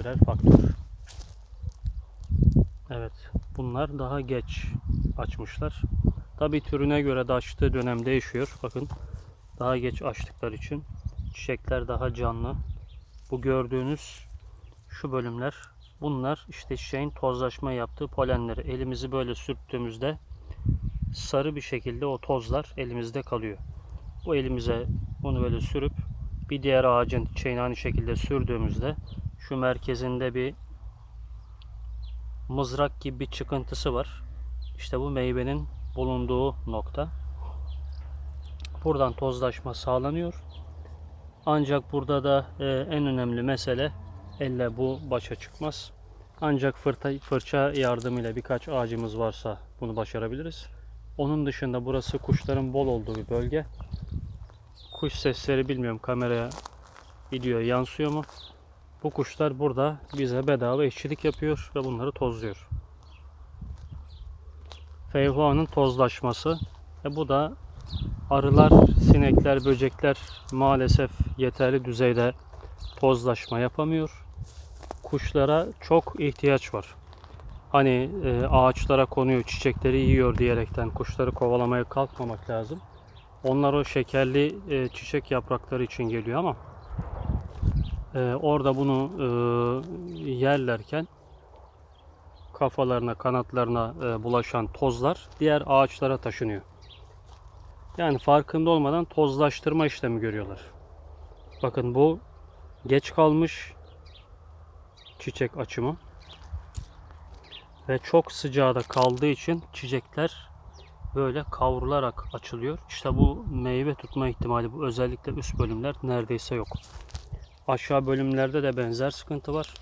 birer faktör. Evet, bunlar daha geç açmışlar. Tabi türüne göre de açtığı dönem değişiyor. Bakın daha geç açtıkları için çiçekler daha canlı. Bu gördüğünüz şu bölümler bunlar işte çiçeğin tozlaşma yaptığı polenleri. Elimizi böyle sürttüğümüzde sarı bir şekilde o tozlar elimizde kalıyor. Bu elimize bunu böyle sürüp bir diğer ağacın çiçeğini aynı şekilde sürdüğümüzde şu merkezinde bir mızrak gibi bir çıkıntısı var. İşte bu meyvenin bulunduğu nokta. Buradan tozlaşma sağlanıyor. Ancak burada da e, en önemli mesele elle bu başa çıkmaz. Ancak fırta, fırça yardımıyla birkaç ağacımız varsa bunu başarabiliriz. Onun dışında burası kuşların bol olduğu bir bölge. Kuş sesleri bilmiyorum kameraya videoya yansıyor mu? Bu kuşlar burada bize bedava işçilik yapıyor ve bunları tozluyor. Feyhuanın tozlaşması. E bu da arılar, sinekler, böcekler maalesef yeterli düzeyde tozlaşma yapamıyor. Kuşlara çok ihtiyaç var. Hani e, ağaçlara konuyor, çiçekleri yiyor diyerekten kuşları kovalamaya kalkmamak lazım. Onlar o şekerli e, çiçek yaprakları için geliyor ama e, orada bunu e, yerlerken kafalarına, kanatlarına e, bulaşan tozlar diğer ağaçlara taşınıyor. Yani farkında olmadan tozlaştırma işlemi görüyorlar. Bakın bu geç kalmış çiçek açımı ve çok sıcağda kaldığı için çiçekler böyle kavrularak açılıyor. İşte bu meyve tutma ihtimali bu özellikle üst bölümler neredeyse yok. Aşağı bölümlerde de benzer sıkıntı var.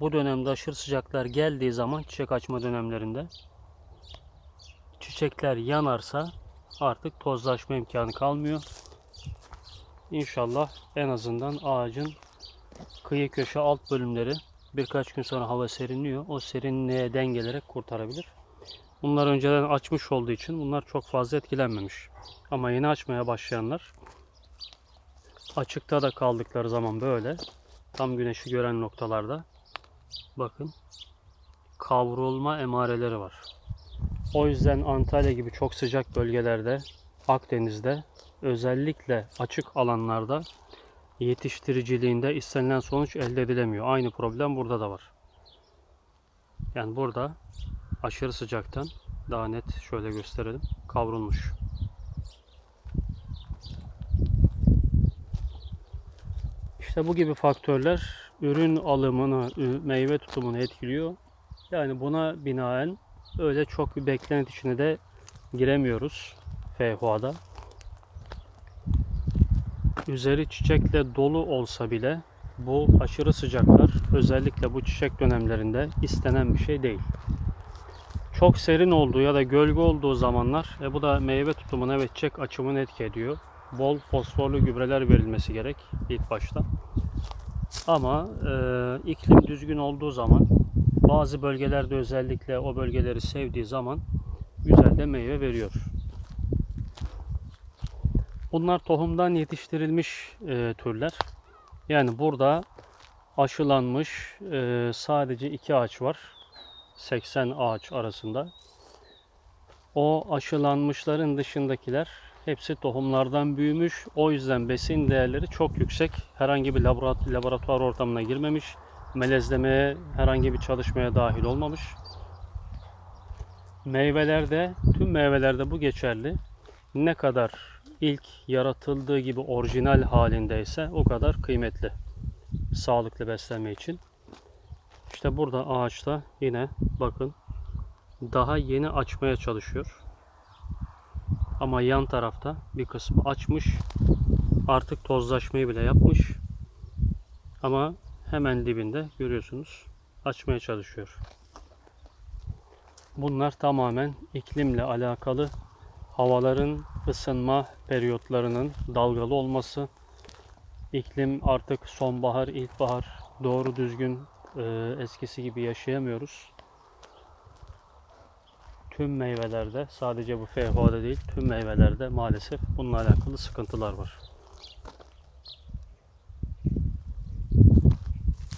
Bu dönemde aşırı sıcaklar geldiği zaman çiçek açma dönemlerinde çiçekler yanarsa artık tozlaşma imkanı kalmıyor. İnşallah en azından ağacın kıyı köşe alt bölümleri birkaç gün sonra hava serinliyor. O serinliğe dengelerek kurtarabilir. Bunlar önceden açmış olduğu için bunlar çok fazla etkilenmemiş. Ama yeni açmaya başlayanlar açıkta da kaldıkları zaman böyle tam güneşi gören noktalarda bakın kavrulma emareleri var. O yüzden Antalya gibi çok sıcak bölgelerde Akdeniz'de özellikle açık alanlarda yetiştiriciliğinde istenilen sonuç elde edilemiyor. Aynı problem burada da var. Yani burada aşırı sıcaktan daha net şöyle gösterelim kavrulmuş. İşte bu gibi faktörler ürün alımını, meyve tutumunu etkiliyor. Yani buna binaen öyle çok bir beklenti içine de giremiyoruz FHA'da. Üzeri çiçekle dolu olsa bile bu aşırı sıcaklar özellikle bu çiçek dönemlerinde istenen bir şey değil. Çok serin olduğu ya da gölge olduğu zamanlar e, bu da meyve tutumuna ve çiçek açımını etki ediyor. Bol fosforlu gübreler verilmesi gerek ilk başta. Ama e, iklim düzgün olduğu zaman bazı bölgelerde özellikle o bölgeleri sevdiği zaman güzel de meyve veriyor. Bunlar tohumdan yetiştirilmiş e, türler. Yani burada aşılanmış e, sadece iki ağaç var. 80 ağaç arasında. O aşılanmışların dışındakiler hepsi tohumlardan büyümüş. O yüzden besin değerleri çok yüksek. Herhangi bir laborat- laboratuvar ortamına girmemiş. Melezlemeye herhangi bir çalışmaya dahil olmamış. Meyvelerde, tüm meyvelerde bu geçerli. Ne kadar ilk yaratıldığı gibi orijinal halindeyse o kadar kıymetli. Sağlıklı beslenme için. İşte burada ağaçta yine bakın daha yeni açmaya çalışıyor. Ama yan tarafta bir kısmı açmış. Artık tozlaşmayı bile yapmış. Ama hemen dibinde görüyorsunuz açmaya çalışıyor. Bunlar tamamen iklimle alakalı havaların ısınma periyotlarının dalgalı olması, iklim artık sonbahar, ilkbahar doğru düzgün e, eskisi gibi yaşayamıyoruz. Tüm meyvelerde sadece bu FHA'da değil tüm meyvelerde maalesef bununla alakalı sıkıntılar var.